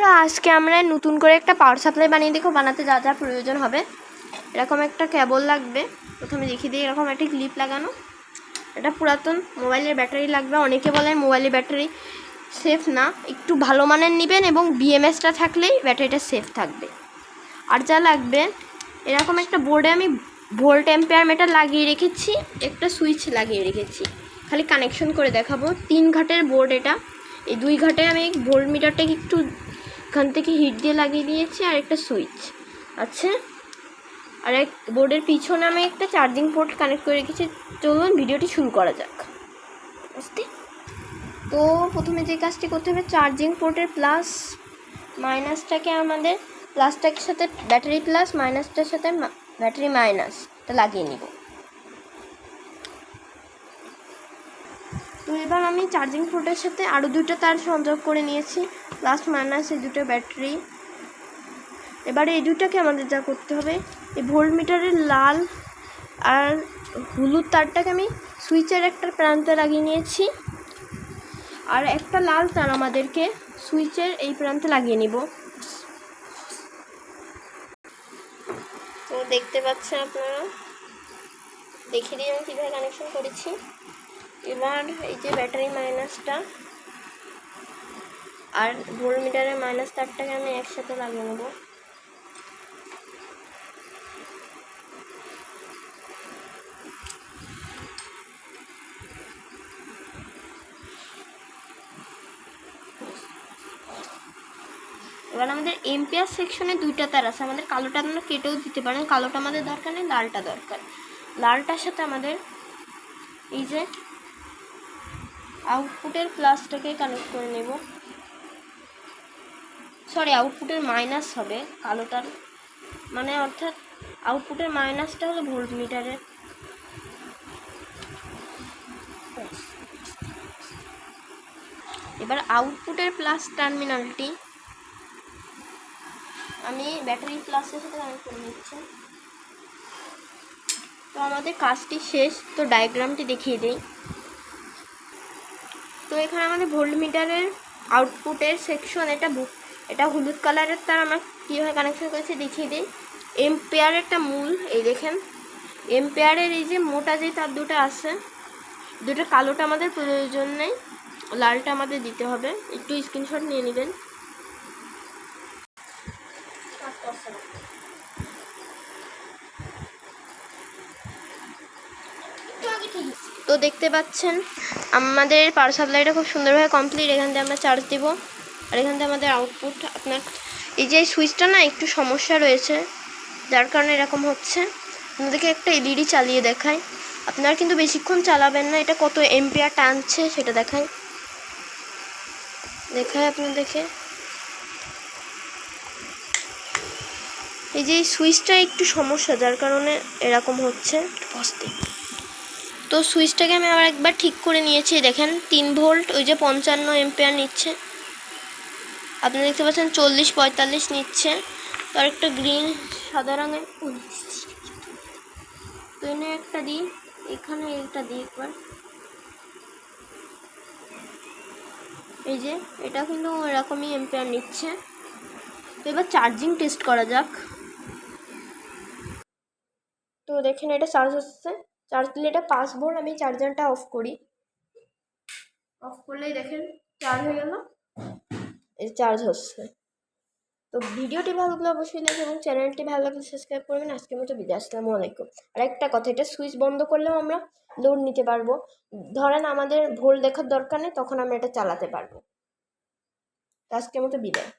বন্ধুরা, আজকে আমরা নতুন করে একটা পাওয়ার সাপ্লাই বানিয়ে দেখো বানাতে যা যা প্রয়োজন হবে। এরকম একটা কেবল লাগবে। প্রথমে দেখিয়ে দিই, এরকম একটা ক্লিপ লাগানো। এটা পুরাতন মোবাইলের ব্যাটারি লাগবে। অনেকে বলেন মোবাইলের ব্যাটারি সেফ না। একটু ভালো মানের নেবেন এবং বিএমএসটা থাকলেই ব্যাটারিটা সেফ থাকবে। আর যা লাগবে, এরকম একটা বোর্ডে আমি ভোল্ট এম্পেয়ার মিটার লাগিয়ে রেখেছি। একটা সুইচ লাগিয়ে রেখেছি। খালি কানেকশন করে দেখাবো। তিন ঘাটের বোর্ড এটা। এই দুই ঘাটে আমি ভোল্ট মিটারটাকে একটু এখান থেকে হিট দিয়ে লাগিয়ে দিয়েছি আর একটা সুইচ আচ্ছা আর এক বোর্ডের পিছনে আমি একটা চার্জিং পোর্ট কানেক্ট করে রেখেছি। চলুন ভিডিওটি শুরু করা যাক। বুঝতে? তো প্রথমে যে কাজটি করতে হবে, চার্জিং পোর্টের প্লাস মাইনাসটাকে আমাদের প্লাসটার সাথে, ব্যাটারি প্লাস মাইনাসটার সাথে ব্যাটারি মাইনাসটা লাগিয়ে নিব। তো এবার আমি চার্জিং পোর্টের সাথে আরও দুটো তার সংযোগ করে নিয়েছি। প্লাস মাইনাস এই দুটো ব্যাটারি এবারে এই দুটাকে আমাদের যা করতে হবে, এই ভোল্ট মিটারের লাল আর হলুদ তারটাকে আমি সুইচের একটা প্রান্তে লাগিয়ে নিয়েছি। আর একটা লাল তার আমাদেরকে সুইচের এই প্রান্তে লাগিয়ে নিব। তো দেখতে পাচ্ছেন আপনারা? দেখে দিয়ে আমি কীভাবে কানেকশন করেছি। এবার এই যে ব্যাটারি মাইনাসটা আর ভোল্ট মিটারের মাইনাস তারটাকে আমি একসাথে লাগিয়ে নেব। এবার আমাদের এম্পিয়ার সেকশনে দুইটা তার আছে, আমাদের কালোটা আপনারা কেটেও দিতে পারেন কালোটা আমাদের দরকার নেই, লালটা দরকার। লালটার সাথে আমাদের এই যে আউটপুটের প্লাসটাকে কানেক্ট করে নেব। সরি আউটপুটের মাইনাস হবে, কালোটার। মানে অর্থাৎ আউটপুটের মাইনাসটা হলো ভোল্ট মিটারের এবার আউটপুটের প্লাস টার্মিনালটি আমি ব্যাটারি প্লাসের সাথে কানেক্ট করে নিচ্ছি। তো আমাদের কাজটি শেষ, তো ডায়াগ্রামটি দেখিয়ে দিই। তো এখানে আমাদের ভোল্ট মিটারের আউটপুটের সেকশন এটা এটা হলুদ কালারের তার আমরা কীভাবে কানেকশন করেছি দেখিয়ে দিই। এম্পেয়ারেরটা মূল, এই দেখেন। এম্পেয়ারের এই যে মোটা যে তার দুটো আছে, দুটো কালোটা আমাদের প্রয়োজন নেই, লালটা আমাদের দিতে হবে। একটু স্ক্রিনশট নিয়ে নেবেন। তো দেখতে পাচ্ছেন আমাদের পাওয়ার সাপ্লাইটা খুব সুন্দরভাবে কমপ্লিট এখান থেকে আমরা চার্জ দিব। আর এখান থেকে আমাদের আউটপুট আপনার এই যে সুইচটা না একটু সমস্যা রয়েছে, যার কারণে এরকম হচ্ছে। আপনাদেরকে একটা এলইডি চালিয়ে দেখায় আপনারা কিন্তু বেশিক্ষণ চালাবেন না, এটা কত এমপিআর টানছে সেটা দেখায় দেখায় আপনাদেরকে। এই যে সুইচটা একটু সমস্যা, যার কারণে এরকম হচ্ছে। বসতে তো সুইচটাকে আমি আবার একবার ঠিক করে নিয়েছি, দেখেন তিন ভোল্ট, ওই যে পঞ্চান্ন এম্পিয়ার নিচ্ছে। আপনি দেখতে পাচ্ছেন চল্লিশ পঁয়তাল্লিশ নিচ্ছে। তার একটা গ্রিন সাদা রঙের তো এনে একটা দিই, এখানে একটা দিই একবার। এই যে, এটা কিন্তু এরকমই এম্পিয়ার নিচ্ছে। তো এবার চার্জিং টেস্ট করা যাক। তো দেখেন এটা চার্জ হচ্ছে। চার্জ দিলে এটা পাঁচ ভোল্ট আমি চার্জারটা অফ করি। অফ করলেই দেখেন চার্জ হয়ে গেল। এই চার্জ হচ্ছে। তো ভিডিওটি ভালো লাগলে অবশ্যই লাইক এবং চ্যানেলটি ভালো লাগলে সাবস্ক্রাইব করবেন। আজকের মতো বিদায় আসসালামু আলাইকুম। আর একটা কথা এটা সুইচ বন্ধ করলেও আমরা লোড নিতে পারব। ধরেন আমাদের ভোল্ট দেখার দরকার নেই তখন আমরা এটা চালাতে পারব। আজকের মতো বিদায়।